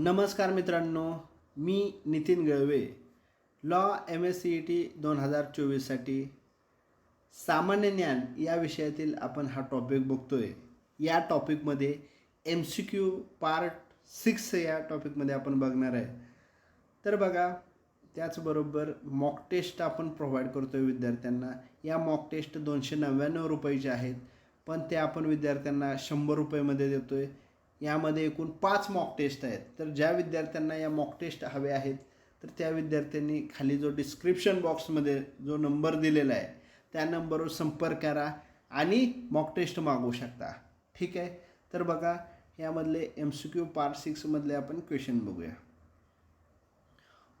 नमस्कार मित्रांनो मी Nitin Galve law M S C E T दोन हजार चोवीससाठी सामान्य ज्ञान या विषयातील आपण हा टॉपिक बघतोय. या टॉपिकमध्ये M C Q part six या टॉपिकमध्ये आपण बघणार आहे. तर बघा त्याचबरोबर मॉक टेस्ट आपण प्रोव्हाइड करतो आहे विद्यार्थ्यांना. या मॉक टेस्ट दोनशे नव्याण्णव रुपयाचे आहेत पण ते आपण विद्यार्थ्यांना शंभर रुपयेमध्ये देतो आहे यामध्ये एकूण पाच मॉक टेस्ट आहेत. तर ज्या विद्यार्थ्यांना या मॉक टेस्ट हवे आहेत तर त्या विद्यार्थ्यांनी खाली जो डिस्क्रिप्शन बॉक्समध्ये जो नंबर दिलेला आहे त्या नंबरवर संपर्क करा आणि मॉक टेस्ट मागवू शकता. ठीक आहे? तर बघा यामधले एम सी क्यू पार्ट सिक्समधले आपण क्वेश्चन बघूया.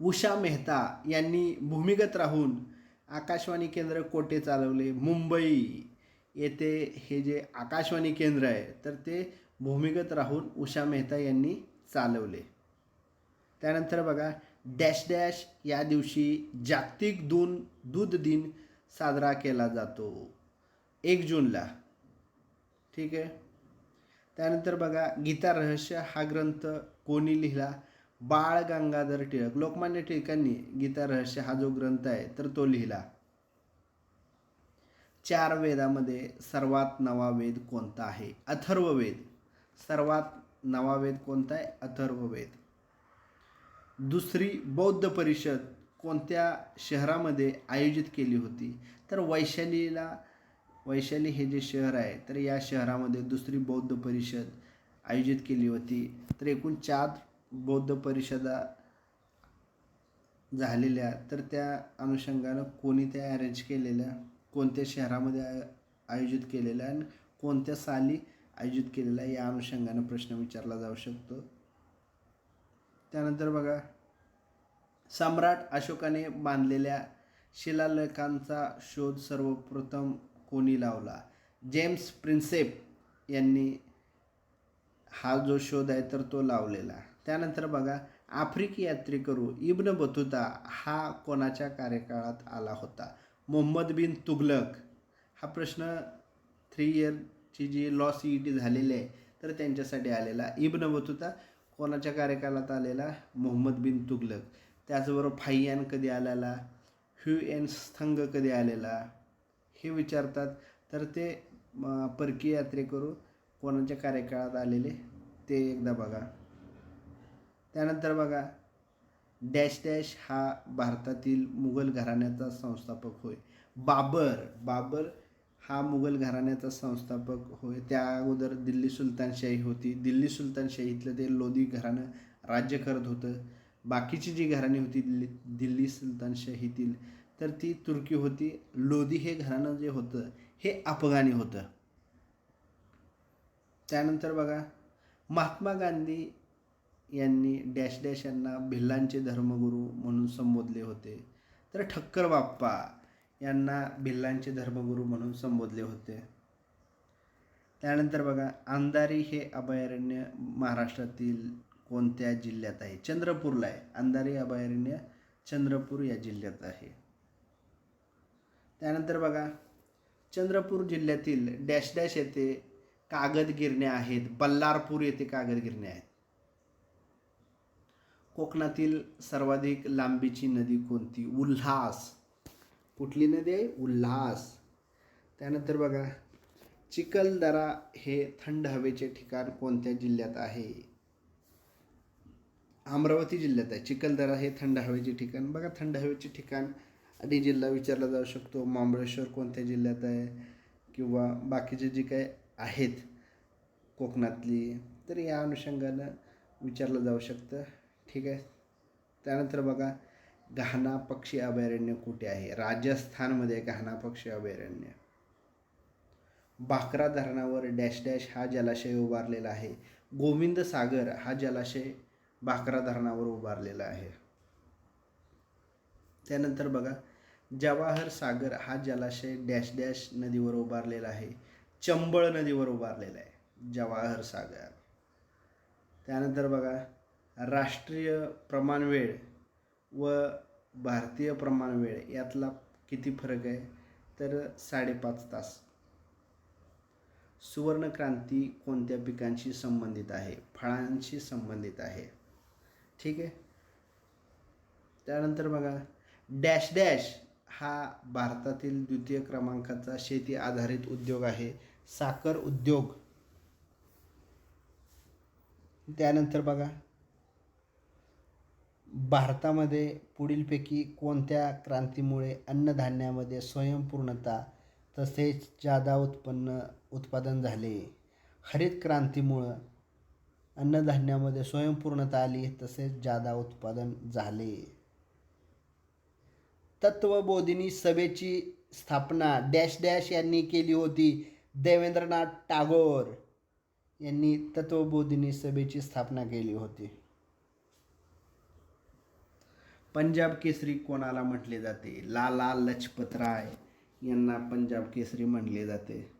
उषा मेहता यांनी भूमिगत राहून आकाशवाणी केंद्र कोठे चालवले? मुंबई. येथे हे जे आकाशवाणी केंद्र आहे तर ते भूमिगत राहून उषा मेहता यांनी चालवले. त्यानंतर बघा डॅश डॅश या दिवशी जागतिक दून दूध दिन साजरा केला जातो. एक जूनला. ठीक आहे? त्यानंतर बघा गीता रहस्य हा ग्रंथ कोणी लिहिला? बाळ गंगाधर टिळक. लोकमान्य टिळकांनी गीता रहस्य हा जो ग्रंथ आहे तर तो लिहिला. चार वेदामध्ये सर्वात नवा वेद कोणता आहे? अथर्ववेद. सर्वात नवा वेद कोणता आहे? अथर्ववेद दुसरी बौद्ध परिषद कोणत्या शहरामध्ये आयोजित केली होती? तर वैशालीला वैशाली हे जे शहर आहे तर या शहरामध्ये दुसरी बौद्ध परिषद आयोजित केली होती. तर एकूण चार बौद्ध परिषदा झालेल्या तर त्या अनुषंगानं कोणी त्या अरेंज केलेल्या कोणत्या शहरामध्ये आय आयोजित केलेल्या आणि कोणत्या साली आयोजित केलेला या अनुषंगानं प्रश्न विचारला जाऊ शकतो. त्यानंतर बघा सम्राट अशोकाने बांधलेल्या शिलालेखांचा शोध सर्वप्रथम कोणी लावला? जेम्स प्रिन्सेप यांनी हा जो शोध आहे तर तो लावलेला. त्यानंतर बघा आफ्रिकी यात्रेकरू इब्न बतुता हा कोणाच्या कार्यकाळात आला होता? मोहम्मद बिन तुगलक. हा प्रश्न थ्री इयर इयरची जी लॉ सी ई टी झालेली आहे तर त्यांच्यासाठी आलेला इब्न बतुता कोणाच्या कार्यकाळात आलेला? मोहम्मद बिन तुगलक. त्याचबरोबर फायन कधी आलेला? ह्यू एन स्थंग कधी आलेला? हे विचारतात. तर ते परकीय यात्रेकरू कोणाच्या कार्यकाळात आलेले? ते एकदा बघा. त्यानंतर बघा. डॅश डॅश हा भारतातील मुघल घराण्याचा संस्थापक होय. बाबर बाबर हा मुघल घराण्याचा संस्थापक होय. त्या अगोदर दिल्ली सुलतानशाही होती. दिल्ली सुलतानशाहीतलं ते लोधी घराणं राज्य करत होतं. बाकीची जी घराणी होती दिल्ली दिल्ली सुलतानशाहीतील तर ती तुर्की होती. लोधी हे घराणं जे होतं हे अफगाणी होतं. त्यानंतर बघा महात्मा गांधी यांनी डॅश डॅश यांना भिल्लांचे धर्मगुरू म्हणून संबोधले होते. तर ठक्कर बाप्पा यांना भिल्लांचे धर्मगुरू म्हणून संबोधले होते. त्यानंतर बघा अंधारी हे अभयारण्य महाराष्ट्रातील कोणत्या जिल्ह्यात आहे? चंद्रपूरला आहे. अंधारी अभयारण्य चंद्रपूर या जिल्ह्यात आहे. त्यानंतर बघा चंद्रपूर जिल्ह्यातील डॅश डॅश येथे कागद गिरण्या आहेत. बल्लारपूर येथे कागद गिरण्या आहेत. कोकणातील सर्वाधिक लांबीची नदी कोणती? उल्हास. कुठली नदी आहे? उल्हास. त्यानंतर बघा चिखलदरा हे थंड हवेचे ठिकाण कोणत्या जिल्ह्यात आहे? अमरावती जिल्ह्यात आहे. चिखलदरा हे थंड हवेचे ठिकाण. बघा थंड हवेचे ठिकाण आणि जिल्हा विचारला जाऊ शकतो. महाबळेश्वर कोणत्या जिल्ह्यात आहे? किंवा बाकीचे जे काही आहेत कोकणातली तर या अनुषंगानं विचारलं जाऊ शकतं. ठीक आहे? त्यानंतर बघा गहना पक्षी अभयारण्य कुठे आहे? राजस्थानमध्ये गहना पक्षी अभयारण्य. भाकरा धरणावर डॅश डॅश हा जलाशय उभारलेला आहे. गोविंद सागर हा जलाशय भाकरा धरणावर उभारलेला आहे. त्यानंतर बघा जवाहर सागर हा जलाशय डॅश डॅश नदीवर उभारलेला आहे. चंबळ नदीवर उभारलेला आहे जवाहर सागर. त्यानंतर बघा राष्ट्रीय प्रमाणवेळ व भारतीय प्रमाणवेळ यातला किती फरक आहे? तर साडेपाच तास. सुवर्णक्रांती कोणत्या पिकांशी संबंधित आहे? फळांशी संबंधित आहे. ठीक आहे? त्यानंतर बघा डॅश डॅश हा भारतातील द्वितीय क्रमांकाचा शेती आधारित उद्योग आहे. साखर उद्योग. त्यानंतर बघा भारतामध्ये पुढीलपैकी कोणत्या क्रांतीमुळे अन्नधान्यामध्ये स्वयंपूर्णता तसेच जादा उत्पन्न उत्पादन झाले? हरित क्रांतीमुळं अन्नधान्यामध्ये स्वयंपूर्णता आली तसेच जादा उत्पादन झाले. तत्वबोधिनी सभेची स्थापना डॅश डॅश यांनी केली होती. देवेंद्रनाथ टागोर यांनी तत्वबोधिनी सभेची स्थापना केली होती. पंजाब केसरी कोणाला म्हटले जाते? लाला लजपत राय यांना पंजाब केसरी म्हटले जाते.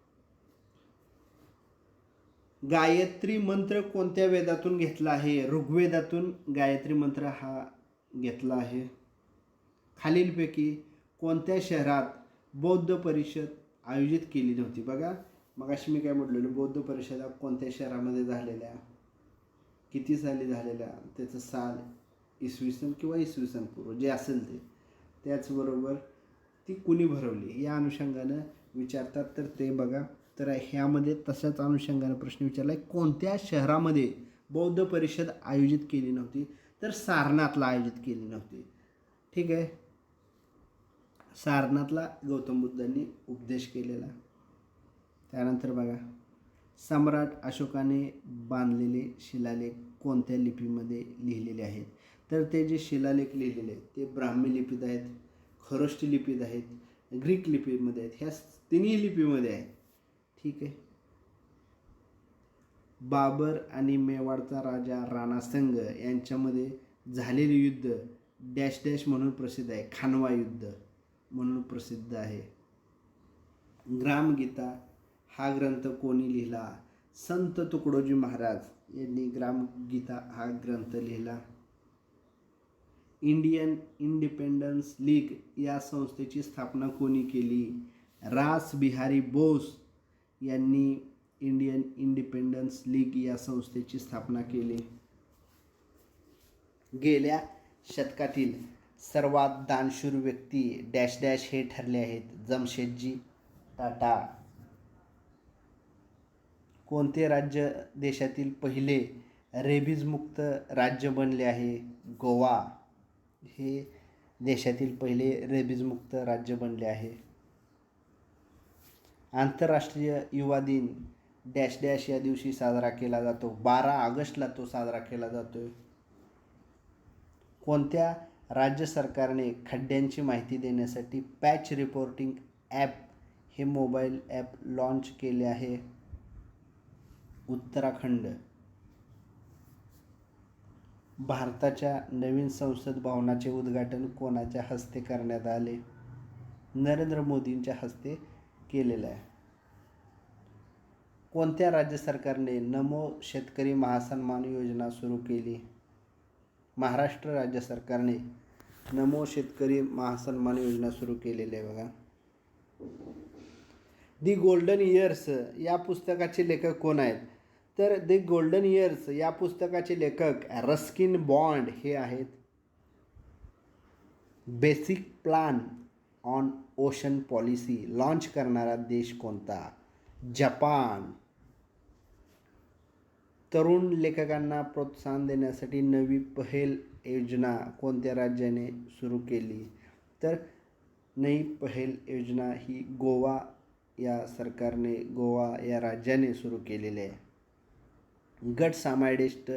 गायत्री मंत्र कोणत्या वेदातून घेतला आहे? ऋग्वेदातून गायत्री मंत्र हा घेतला आहे. खालीलपैकी कोणत्या शहरात बौद्ध परिषद आयोजित केली नव्हती? बघा मग अशी मी काय म्हटलेलो बौद्ध परिषदा कोणत्या शहरामध्ये झालेल्या? किती साली झालेल्या? त्याचं साल इसवी सन किंवा इसवी सन पूर्व जे असेल ते. त्याचबरोबर ती कुणी भरवली? या अनुषंगानं विचारतात तर ते बघा. तर ह्यामध्ये तशाच अनुषंगानं प्रश्न विचारला आहे कोणत्या शहरामध्ये बौद्ध परिषद आयोजित केली नव्हती? तर सारनाथला आयोजित केली नव्हती. ठीक आहे? सारनाथला गौतम बुद्धांनी उपदेश केलेला. त्यानंतर बघा. सम्राट अशोकाने बांधलेले शिलालेख कोणत्या लिपीमध्ये लिहिलेले आहेत? तर ते जे शिलालेख लिहिलेले आहेत ते ब्राह्मी लिपीत आहेत खरोष्टी लिपीत आहेत ग्रीक लिपीमध्ये आहेत ह्या तिन्ही लिपीमध्ये आहेत. ठीक आहे. बाबर आणि मेवाडचा राजा राणा संघ यांच्यामध्ये झालेले युद्ध डॅश डॅश म्हणून प्रसिद्ध आहे खानवा युद्ध म्हणून प्रसिद्ध आहे. ग्रामगीता हा ग्रंथ कोणी लिहिला? संत तुकडोजी महाराज यांनी ग्रामगीता हा ग्रंथ लिहिला. इंडियन इंडिपेंडन्स लीग या संस्थेची स्थापना कोणी केली? रास बिहारी बोस यांनी इंडियन इंडिपेंडन्स लीग या संस्थेची स्थापना केली. गेल्या शतकातील सर्वात दानशूर व्यक्ती डॅश डॅश हे ठरले आहेत जमशेदजी टाटा. कोणते राज्य देशातील पहिले रेबीजमुक्त राज्य बनले आहे? गोवा. हे देशातील पहिले रेबीजमुक्त राज्य बनले आहे. आंतरराष्ट्रीय युवा दिन डॅश डॅश या दिवशी साजरा केला जातो. बारा ऑगस्टला तो साजरा केला जातो कोणत्या राज्य सरकारने खड्ड्यांची माहिती देण्यासाठी पॅच रिपोर्टिंग ॲप हे मोबाईल ॲप लॉन्च केले आहे? उत्तराखंड भारताच्या नवीन संसद भवनाचे उद्घाटन कोणाच्या हस्ते करण्यात आले? नरेंद्र मोदींच्या हस्ते केलेलं आहे. कोणत्या राज्य सरकारने नमो शेतकरी महासन्मान योजना सुरू केली? महाराष्ट्र राज्य सरकारने नमो शेतकरी महासन्मान योजना सुरू केलेली आहे बघा. दी गोल्डन इयर्स या पुस्तकाचे लेखक कोण आहेत? तर द गोल्डन इयर्स या पुस्तकाचे लेखक रस्किन बॉन्ड हे आहेत. Basic plan on ocean policy launch करणारा देश कोणता? जपान. तरुण लेखकांना प्रोत्साहन देण्यासाठी नवी पहेल योजना कोणत्या राज्याने सुरू केली? तर नई पहेल योजना ही गोवा या सरकारने गोवा या राज्याने सुरू केलेली आहे. गट सामायडिस्ट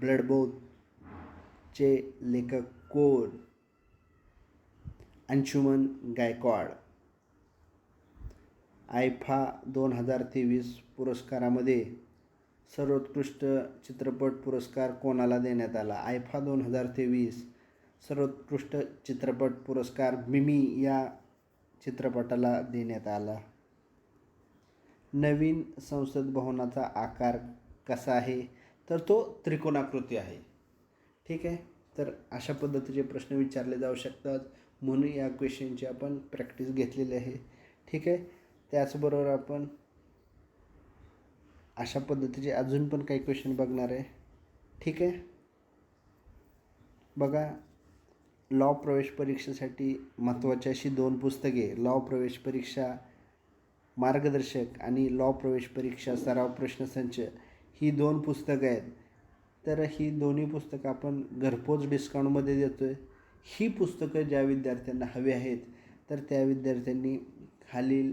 ब्लडबोधचे लेखक कोण? अंशुमन गायकवाड. आयफा दोन हजार तेवीस पुरस्कारामध्ये सर्वोत्कृष्ट चित्रपट पुरस्कार कोणाला देण्यात आला? आयफा दोन हजार तेवीस सर्वोत्कृष्ट चित्रपट पुरस्कार मिमी या चित्रपटाला देण्यात आला. नवीन संसद भवनाचा आकार कसा आहे? तर तो त्रिकोणाकृती आहे. ठीक आहे? तर अशा पद्धतीचे प्रश्न विचारले जाऊ शकतात. म्हणून या क्वेश्चनची आपण प्रॅक्टिस घेतलेली आहे. ठीक आहे? त्याचबरोबर आपण अशा पद्धतीचे अजून पण काही क्वेश्चन बघणार आहे. ठीक आहे? बघा लॉ प्रवेश परीक्षेसाठी महत्त्वाची अशी दोन पुस्तके लॉ प्रवेश परीक्षा मार्गदर्शक आणि लॉ प्रवेश परीक्षा सराव प्रश्नसंच ही दोन पुस्तकं आहेत. तर ही दोन्ही पुस्तकं आपण घरपोच डिस्काउंटमध्ये देतो आहे ही पुस्तकं ज्या विद्यार्थ्यांना हवी आहेत तर त्या विद्यार्थ्यांनी खालील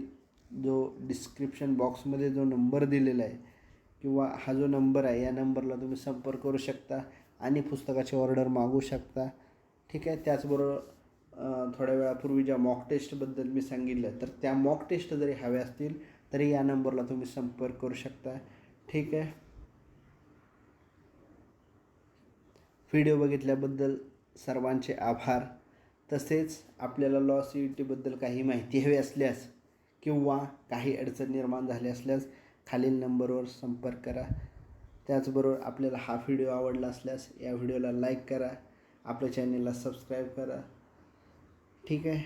जो डिस्क्रिप्शन बॉक्समध्ये जो नंबर दिलेला आहे किंवा हा जो नंबर आहे या नंबरला तुम्ही संपर्क करू शकता आणि पुस्तकाची ऑर्डर मागू शकता. ठीक आहे? त्याचबरोबर थोड्या वेळापूर्वी ज्या मॉक टेस्टबद्दल मी सांगितलं तर त्या मॉक टेस्ट जरी हव्या असतील तरी या नंबरला तुम्ही संपर्क करू शकता. ठीक आहे? व्हिडिओ बघितल्याबद्दल सर्वांचे आभार. तसेच आपल्याला लॉस युटीबद्दल काही माहिती हवी असल्यास किंवा काही अडचण निर्माण झाली असल्यास खालील नंबरवर संपर्क करा. त्याचबरोबर आपल्याला हा व्हिडिओ आवडला असल्यास या व्हिडिओला लाईक करा. आपल्या चॅनेलला सबस्क्राईब करा. ठीक आहे?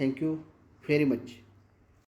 Thank you very much